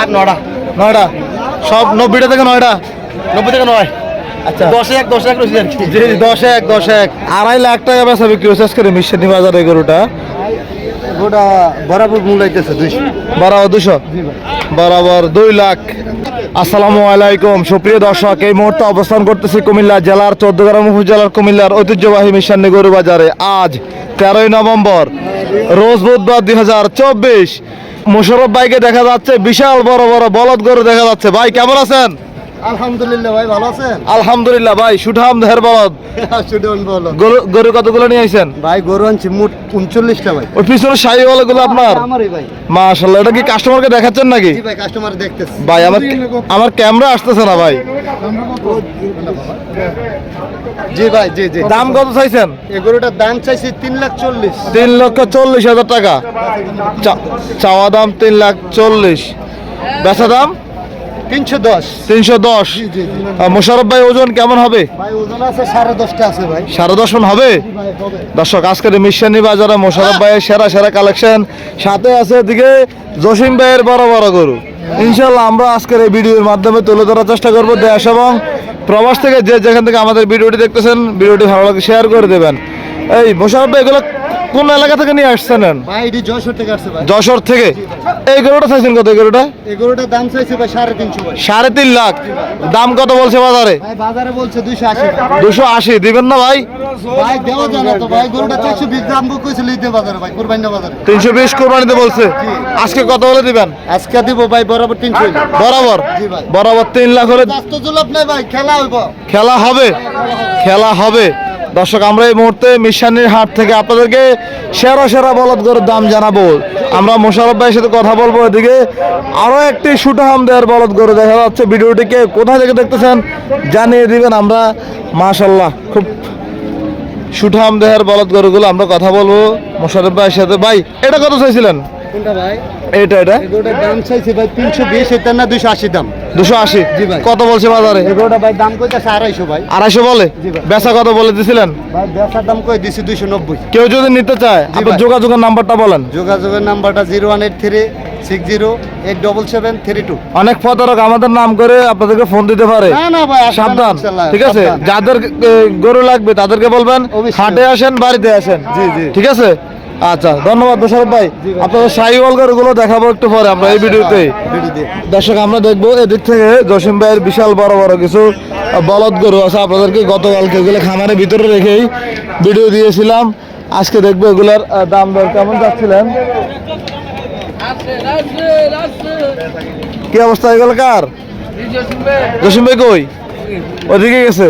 আর নটা নয়টা সব নব্বইটা থেকে নয়টা নব্বই থেকে নয়। আচ্ছা। দশে এক দশে এক রয়েছে আর কি। জি জি এক দশে এক। আড়াই লাখ টাকা বেচা বিক্রি হচ্ছে আজকের মিশনি বাজারে গরুটা। গোটা বরাবর মূল হইতেছে দুইশো। বরাবর দুশো বরাবর দুই লাখ। আসসালামু আলাইকুম। সুপ্রিয় দর্শক এই মুহূর্তে অবস্থান করতেছি কুমিল্লা জেলার চোদ্দগ্রাম উপজেলার কুমিল্লার ঐতিহ্যবাহী মিশান্নি গরু বাজারে। আজ তেরোই নভেম্বর রোজ বুধবার দুই হাজার চব্বিশ। মোশারফ ভাইকে দেখা যাচ্ছে বিশাল বড় বড় বলদ গরু দেখা যাচ্ছে। ভাই কেমন আছেন? আলহামদুলিল্লাহ ভাই ভালো আছেন? আলহামদুলিল্লাহ ভাই সুঠাম দেহের বলদ। গরু কতগুলো নিয়ে আইছেন? ভাই গরু আনছি মোট উনচল্লিশটা ভাই। ওই পিছনে শাহি গুলো আপনার? আমারই ভাই। এটা কি কাস্টমারকে দেখাচ্ছেন নাকি? জি ভাই কাস্টমার দেখতেছে। ভাই আমার আমার ক্যামেরা আসতেছে না ভাই। জি ভাই জি জি। দাম কত চাইছেন? এই গরুটার দাম চাইছি তিন লাখ চল্লিশ। তিন লক্ষ চল্লিশ হাজার টাকা। চাওয়া দাম তিন লাখ চল্লিশ। বেচা দাম? তিনশো দশ। তিনশো দশ। মোশারফ ভাই ওজন কেমন হবে? সাড়ে দশ হবে? হবে। দর্শক আজকের মিশানি বাজারে মোশারফ ভাইয়ের সেরা সেরা কালেকশন সাথে আছে এদিকে জসিম ভাইয়ের বড় বড় গরু। ইনশাল্লাহ আমরা আজকের এই ভিডিওর মাধ্যমে তুলে ধরার চেষ্টা করব দেশ এবং প্রবাস থেকে যে যেখান থেকে আমাদের ভিডিওটি দেখতেছেন, ভিডিওটি ভালো লাগে শেয়ার করে দেবেন। এই মোশারফ ভাই, এগুলো কোন এলাকা থেকে নিয়ে আসছেন? ভাই এটি যশোর থেকে আসছে ভাই। যশোর থেকে? এই গরুটা চাইছেন কত এই গরুটা? এই গরুটার দাম চাইছি ভাই সাড়ে তিনশো ভাই। সাড়ে তিন লাখ। দাম কত বলছে বাজারে? ভাই বাজারে বলছে দুইশো আশি দুশো আশি। দিবেন না ভাই? ভাই দেওয়া যায় না তো ভাই। গরুটা চারশো বিশ দাম বুক করেছিল ঈদের বাজারে ভাই কোরবানি বাজারে। তিনশো বিশ কোরবানিতে বলছে। আজকে কত হলে দিবেন? আজকে দিব ভাই বরাবর তিনশো বরাবর? বরাবর তিন লাখ হলে রাস্ত নাই ভাই খেলা হইব। খেলা হবে। খেলা হবে। দর্শক, আমরা এই মুহূর্তে মিশানির হাট থেকে আপনাদেরকে সেরা সেরা বলদ গরুর দাম জানাব। আমরা মোশারফ ভাইয়ের সাথে কথা বলব এদিকে। আরও একটি সুঠাম দেওয়ার বলদ গরু দেখা যাচ্ছে। ভিডিওটিকে কোথায় থেকে দেখতেছেন জানিয়ে দিবেন আমরা। মাশাল্লাহ খুব সুঠাম দেহের বলদ গরুগুলো আমরা কথা বলব মোশারফ ভাইয়ের সাথে। ভাই, এটা কত চাইছিলেন? কোনটা ভাই? এটা এটা? এই গরুটার দাম চাইছি ভাই তিনশো বিশ এটা না দুইশো আশি দাম? দুশো আশি? জি ভাই। কত বলছে বাজারে? এই ভাই দাম কইতেছে আড়াইশো ভাই। আড়াইশো বলে? জি ভাই। বেচা কত বলে দিছিলেন? ভাই বেচার দাম কই দিছি দুইশো নব্বই। কেউ যদি নিতে চায় আপনার যোগাযোগের নাম্বারটা বলেন। যোগাযোগের নাম্বারটা zero one eight three six zero eight double seven three two. অনেক প্রতারক আমাদের নাম করে আপনাদেরকে ফোন দিতে পারে। সাবধান ঠিক আছে? যাদের গরু লাগবে তাদেরকে বলবেন। হাটে আসেন বাড়িতে আসেন। জি, জি। ঠিক আছে? আচ্ছা ধন্যবাদ দশরফ ভাই। আপনাদের সাইওয়াল গরুগুলো দেখাবো একটু পরে আমরা এই ভিডিওতে দর্শক আমরা দেখব এদিক থেকে জসিম ভাইয়ের বিশাল বড় বড় কিছু বলদ গরু আছে। আপনাদেরকে গতকালকে এগুলো খামারের ভিতরে রেখেই ভিডিও দিয়েছিলাম। আজকে দেখব এগুলার দাম দর কেমন যাচ্ছিলেন কি অবস্থা এগুলো কার? জসিম ভাই কই? ওদিকে গেছে।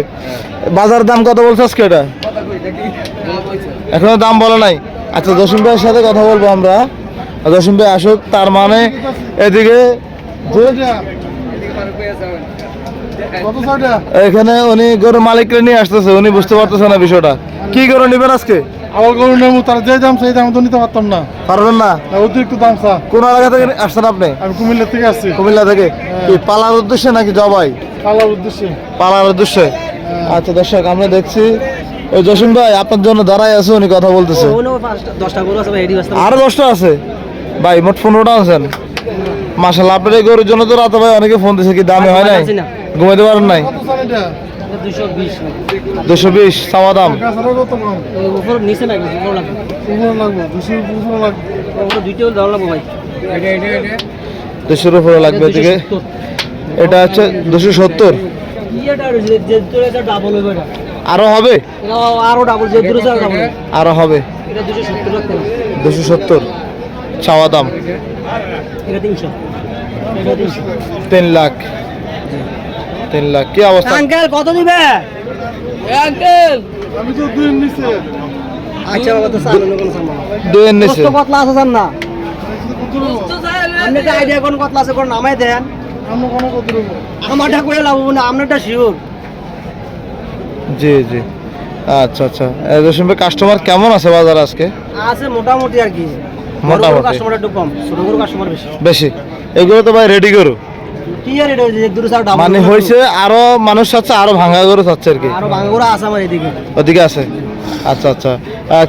বাজার দাম কত বলছে আজকে এটা? এখনও দাম বলে নাই? আচ্ছা জসিম ভাইয়ের সাথে কথা বলব আমরা। জসিম ভাই আসুক তার মানে এদিকে এখানে উনি গরু মালিককে নিয়ে আসতেছে উনি বুঝতে পারতেছে না বিষয়টা। কি গরু নেবেন আজকে? আমার গরু নেব তার যে দাম সেই দাম তো নিতে পারতাম না। পারবেন না? অতিরিক্ত দাম চা। কোন এলাকা থেকে আসছেন আপনি? আমি কুমিল্লা থেকে আসছি। কুমিল্লা থেকে? কি পালার উদ্দেশ্যে নাকি জবাই? কালার উদ্দেশ্যে। পালার উদ্দেশ্যে। আচ্ছা দর্শক আমরা দেখছি জসিম ভাই আপনার জন্য দাঁড়াই আছে উনি কথা বলতেছে। আরও দশটা আছে। ভাই মোট পনেরোটা আছেন। মাসাল্লাহ আপনার এই গরুর জন্য তো রাতে ভাই অনেকে ফোন দিছে কি দামে হয় নাই? না। ঘুমাইতে পারেন নাই? দুশো বিশ চাওয়া দাম। দুশোর উপরে লাগবে। এদিকে। এটা হচ্ছে দুশো সত্তর। ডাবল আরও হবে? আরও ডাবল যে দূরে যাও আরও হবে। দুশো সত্তর চাওয়া দাম? তিন লাখ। তিন লাখ। কি অবস্থা? আঙ্কেল কত দিবে? আঙ্কেল! আমি তো দুই নিচে। আচ্ছা বাবা তো চাল কোনো সামান দুয়ের নিচে। কত কতলা আছে জান না। আপনি তো আইডিয়া কোন কতলা আছে কোন নামাই দেন। আমরা কোনো কত দেবো? আমারটা করে লাভ না আপনারটা শিওর জি জি। আচ্ছা আচ্ছা। ভাই কাস্টমার কেমন আছে বাজার আজকে? আছে মোটামুটি আর কি। মোটামুটি। কাস্টমার একটু কম ছোট গরু কাস্টমার বেশি। বেশি। এগুলো তো ভাই রেডি ডাবল মানে হয়েছে আরও মানুষ চাচ্ছে আরও ভাঙা গরু চাচ্ছে আর কি। আরও ভাঙা গরু আছে আমার এদিকে। ওদিকে আছে? আচ্ছা আচ্ছা।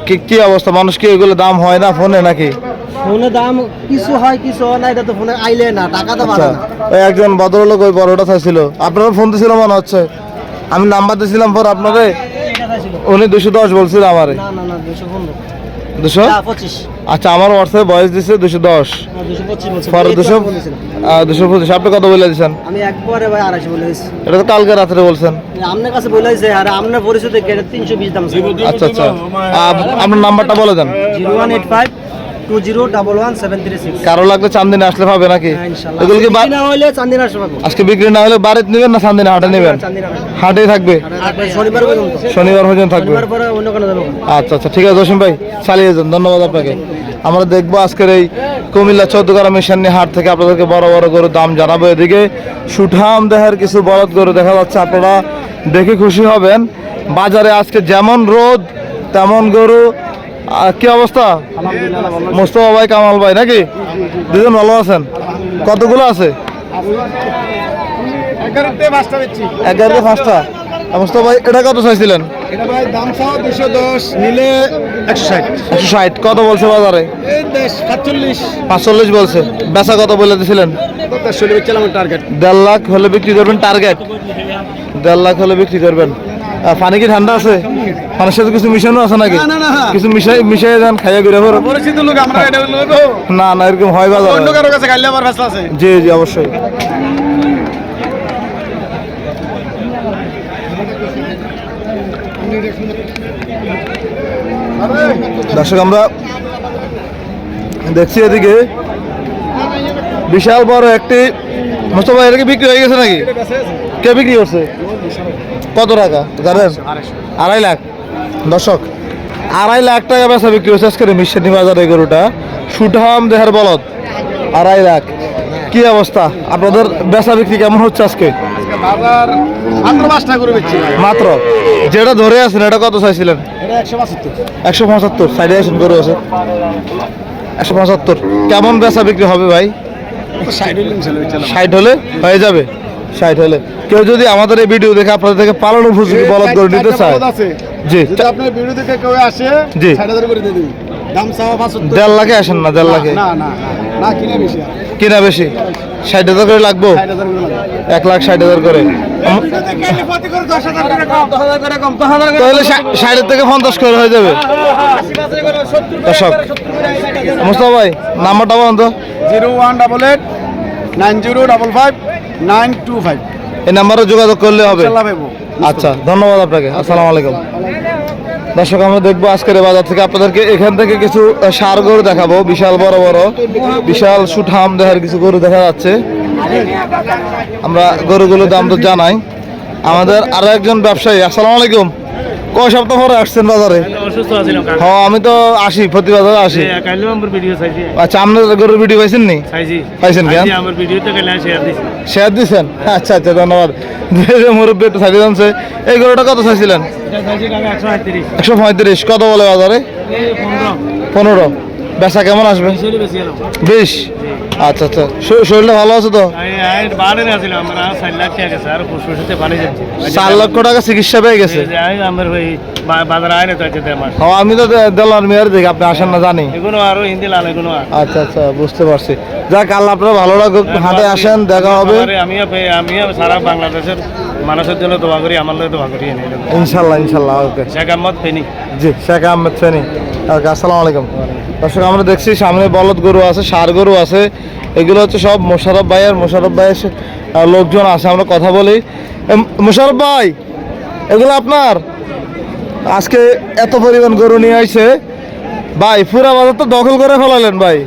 কি কি অবস্থা? মানুষ কি এগুলো দাম হয় না ফোনে নাকি? ফোনে দাম কিছু হয় কিছু হয় না এটা তো ফোনে আইলে না টাকা তো আচ্ছা। বাড়ে না একজন ভদ্রলোক ওই বড়টা চাইছিল। আপনারা ফোন দিছিল মনে হচ্ছে? আমি নাম্বার দিয়েছিলাম পর আপনারে? উনি দুশো দশ বলছিল আমারে। না না না দুশো আচ্ছা আমার হোয়াটসঅ্যাপে বয়স দিচ্ছে দুশো। দশ পরে দুশো দুশো পঁচিশ আপনি কত বলে দিচ্ছেন আমি একবারে ভাই আড়াইশো বলে এটা তো কালকে রাত্রে বলছেন। আপনার কাছে বলে দিয়েছে আর আপনার পরিচিত কেটে তিনশো বিশ দাম আচ্ছা আচ্ছা। আপনার নাম্বারটা বলে দেন। Zero one eight five two zero double one seven three six কারও লাগলে চান্দিনে আসলে পাবে নাকি? এগুলো কি বা- না হলে চান্দিনা আসতে পারব আজকে বিক্রি না হলে বাড়িতে নেবেন না চান্দিনে হাটে নেবেন? চান্দিনা থাকবে? শনিবার পর্যন্ত। শনিবার পর্যন্ত থাকবে? শনিবার পরে অন্য কোনো যাব আচ্ছা আচ্ছা ঠিক আছে জসিম ভাই চালিয়ে যান ধন্যবাদ আপনাকে। আমরা দেখব আজকের এই কুমিল্লা চৌদ্দগ্রাম মিশানি হাট থেকে আপনাদেরকে বড় বড় গরুর দাম জানাব। এদিকে সুঠাম দেহের কিছু বলদ গরু দেখা যাচ্ছে আপনারা দেখে খুশি হবেন। বাজারে আজকে যেমন রোদ তেমন গরু কি অবস্থা? মোস্তফা ভাই কামাল ভাই নাকি? দুজন ভালো আছেন? কতগুলো আছে? এগারোতে পাঁচটা মোস্তফা ভাই এটা কত চাইছিলেন? একশো ষাট। কত বলছে বাজারে? পাঁচচল্লিশ বলছে। বেচা কত বলে দিয়েছিলেন দেড় লাখ হলে বিক্রি করবেন টার্গেট দেড় লাখ হলে বিক্রি করবেন। পানি কি ঠান্ডা আছে? পানির সাথে কিছু মিশানো আছে নাকি। কিছু মিশাই মিশাই যান খাইয়া এটা লোক না না এরকম হয় বাজার অন্য কারও কাছে খাইলে আবার ফেসলা আছে। জি জি অবশ্যই দর্শক আমরা দেখছি এদিকে বিশাল বড় একটি মোস্তফা এটা কি বিক্রি হয়ে গেছে নাকি? কে বিক্রি করছে? কত টাকা? জানেন? আড়াই লাখ। দর্শক আড়াই লাখ টাকা বেচা বিক্রি হচ্ছে আজকে মিশানি বাজারে গরুটা। সুঠাম দেহের বলদ। আড়াই লাখ। কি অবস্থা? আপনাদের বেচা বিক্রি কেমন হচ্ছে আজকে? মাত্র যেটা ধরে আছেন এটা কত চাইছিলেন? একশো পঁচাত্তর। সাইডে আসেন গরু আছে। একশো পঁচাত্তর। কেমন বেচা বিক্রি হবে ভাই? ষাট হলে হয়ে যাবে। ষাট হলে। কেউ যদি আমাদের এই ভিডিও দেখে আপনাদের থেকে পালন উপযোগী বলদ করে নিতে চায়। জি। যদি আপনার ভিডিও দেখে কেউ আসে জি। ষাট হাজার করে দিয়ে পাঁচাত্তর দেড় লাখে আসেন না দেড় লাখে? না না না না কিনে বেশি আর। কিনা বেশি? ষাট হাজার করে লাগবো? ষাট হাজার করে লাগে এক লাখ ষাট হাজার করে। তাহলে ষা- ষাটের থেকে পঞ্চাশ করে হয়ে যাবে। দর্শক মুস্তফা ভাই নাম্বারটা বলুন তো। Zero one double eight nine zero double five. Nine two five. এই নাম্বারে যোগাযোগ করলে হবে। আচ্ছা ধন্যবাদ আপনাকে। আসসালামু আলাইকুম। দর্শক আমরা দেখব আজকের বাজার থেকে আপনাদেরকে এখান থেকে কিছু সার গরু দেখাবো। বিশাল বড় বড় বিশাল সুঠাম দেহের কিছু গরু দেখা যাচ্ছে। আমরা গরুগুলোর দাম তো জানাই। আমাদের আরও একজন ব্যবসায়ী। আসসালামু আলাইকুম। কয় সপ্তাহ পরে আসছেন বাজারে? হ্যাঁ আমি তো আসি প্রতি বাজারে আসি। চাইছি। আচ্ছা আপনার গরুর ভিডিও পাইছেন নি? পাইছেন কেন শেয়ার দিচ্ছেন আচ্ছা আচ্ছা ধন্যবাদ। মুরব্বী একটু সাইডে জানছে। এই গরুটা কত চাইছিলেন? একশো পঁয়ত্রিশ। কত বলে বাজারে? পনেরো। পনেরো। বেচা কেমন আসবে? বেশি আচ্ছা আচ্ছা। শরীরটা ভালো আছে তো? চার লক্ষ টাকা চিকিৎসা পেয়ে গেছে? হ্যাঁ আমি তো দেলার মেয়ার দেখি আপনি আসেন না জানি। আচ্ছা আচ্ছা বুঝতে পারছি। যাক আল্লাহ আপনারা ভালো লাগুক হাটে আসেন দেখা হবে। আমিও আমিও সারা বাংলাদেশের মানুষের জন্য দোয়া করি আমার দোয়া করি ইনশাল্লাহ ইনশাল্লাহ ওকে। শেখ আহমদ ফেনি। জি শেখ আহমেদ ফেনি। ওকে, আসসালামু আলাইকুম। দর্শক, আমরা দেখছি সামনে বলদ গরু আছে সার গরু আছে। এগুলো হচ্ছে সব মোশারফ ভাইয়ের মোশারফ ভাইয়ের লোকজন আছে, আমরা কথা বলি। মোশারফ ভাই, এগুলো আপনার? আজকে এত পরিমাণ গরু নিয়ে আইছে। ভাই, পুরা বাজার তো দখল করে ফেলালেন ভাই।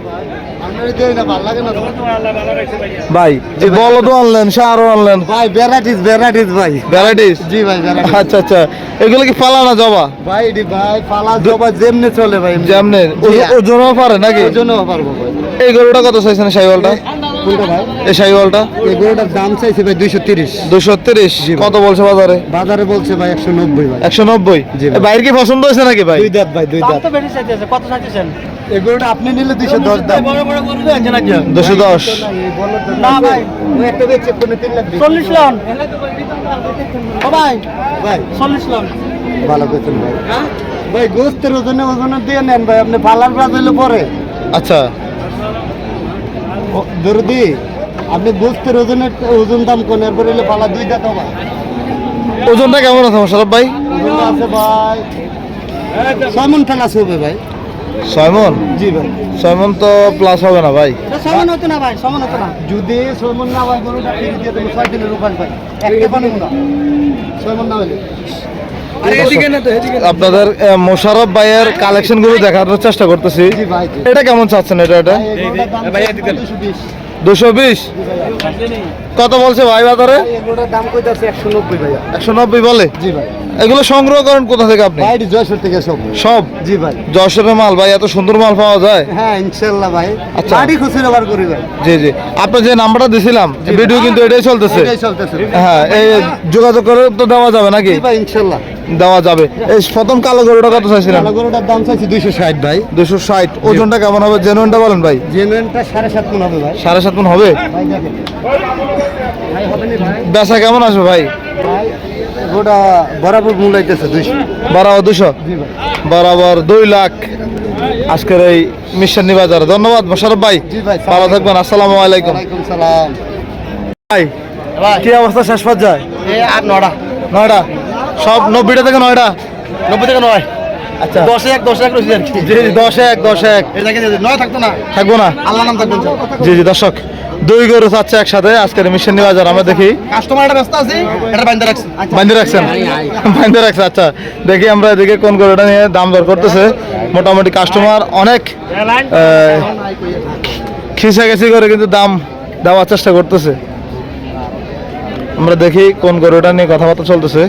ভাই বলদও আনলেন সারও আনলেন। ভাই ভ্যারাইটিস ভ্যারাইটিস ভাই। ভ্যারাইটিস জি ভাই আচ্ছা আচ্ছা। এগুলো কি পালা না জবা? ভাই ভাই পালা জবা যেমনে চলে ভাই যেমনে। জি, ওজনও পারে নাকি? ওজনও পারব ভাই। এই গরুটা কত চাইছেন সাইওয়ালটা? কোনটা ভাই? এই সাইওয়ালটা এই গরুটার দাম চাইছে ভাই দুইশো তিরিশ। কত বলছে বাজারে? বাজারে বলছে ভাই একশো নব্বই ভাই। একশো নব্বই? বাইরে কি পছন্দ হয়েছে নাকি ভাই? দুই দাঁত ভাই দুই দাঁত। তো কত চাইতেছেন? এই গরুটা আপনি নিলে দুইশো দশ দাম। দুশো দশ? না ভাই একটা। চল্লিশ লন? ভাই ভাই। চল্লিশ লন। ভালো করছেন ভাই। ভাই গোস্তের ওজনে ওজনে দিয়ে নেন ভাই আপনি পালার প্রাইস হইলে পরে। আচ্ছা। দরদি আপনি বুঝতে ওজনের ওজন দাম কোন? এরপর হলে পালা দুইটা তো ভাই ওজনটা কেমন আছে মোশারফ ভাই? আছে ভাই ছয় মন ঠান আছে হবে ভাই। ছয় মন? জি ভাই। ছয় মন তো প্লাস হবে না ভাই। সমান হতো না ভাই সমান হতো না। যদি ছয় মন না হয় গরুটা ফিরে দিয়ে দেবো ছয় দিনের উপাস ভাই একটা পানি না ছয় মন না হলে। আপনাদের মোশারফ ভাইয়ের কালেকশনগুলো দেখানোর চেষ্টা করতেছি। জি ভাই জি। এটা কেমন চাচ্ছেন এটা এটা? দুশো বিশ। কত বলছে ভাই বাজারে? একশো নব্বই বলে? জি ভাই এগুলো সংগ্রহ করেন কোথা থেকে আপনি? ভাই জয়সর থেকে সব। সব? জি ভাই। যশোরের মাল ভাই এত সুন্দর মাল পাওয়া যায়? হ্যাঁ ইনশাল্লাহ ভাই। আচ্ছা। বাড়ি খুচরো বার করি ভাই। জি জি। আপনার যে নাম্বারটা দিছিলাম ভিডিও কিন্তু এটাই চলতেছে। এটাই চলতেছে। হ্যাঁ এই যোগাযোগ করে তো দেওয়া যাবে নাকি? জি ভাই ইনশাল্লাহ। দেওয়া যাবে। এই প্রথম কালো গরুটা কত চাইছিলেন? কালো গরুটার দাম চাইছি দুইশো ষাট ভাই। দুশো ষাট। ওজনটা কেমন হবে? জেনুইনটা বলেন ভাই। সাড়ে সাত মন হবে ভাই। সাড়ে সাত মন হবে? ভাই ভাই হবে না ভাই। বেচা কেমন আসবে ভাই? ভাই গোটা বরাবর মূলাইতেছে দুইশো। বরাবর দুশো বরাবর দুই লাখ আজকের এই মিশানি বাজার। ধন্যবাদ মোশারফ ভাই। জি ভাই ভালো থাকবেন আসসালামু আলাইকুম। সালাম। ভাই কি অবস্থা শেষ পর্যায়ে? আর নটা নয়টা? সব নব্বইটা থেকে নয়টা? নব্বই থেকে নয়। আচ্ছা। দশে এক দশে এক রয়েছে আর কি। জি জি দশ এক দশ এক। এই দেখেন এই যে নয় থাকতো না? থাকব না? আল্লাহ নাম থাকবেন জি জি দর্শক দুই গরু চাচ্ছে একসাথে। আজকের মিশানি বাজার আমরা দেখি। কাস্টমার ব্যস্ত আছে এটা বাইন্দা রাখছি বান্ধে রাখছেন? বান্ধে রাখছে আচ্ছা। দেখি আমরা এদিকে কোন গরুটা নিয়ে দাম দর করতেছে। মোটামুটি কাস্টমার অনেক খিসা গেছি করে কিন্তু দাম দেওয়ার চেষ্টা করতেছে। আমরা দেখি কোন গরুটা নিয়ে কথাবার্তা চলতেছে।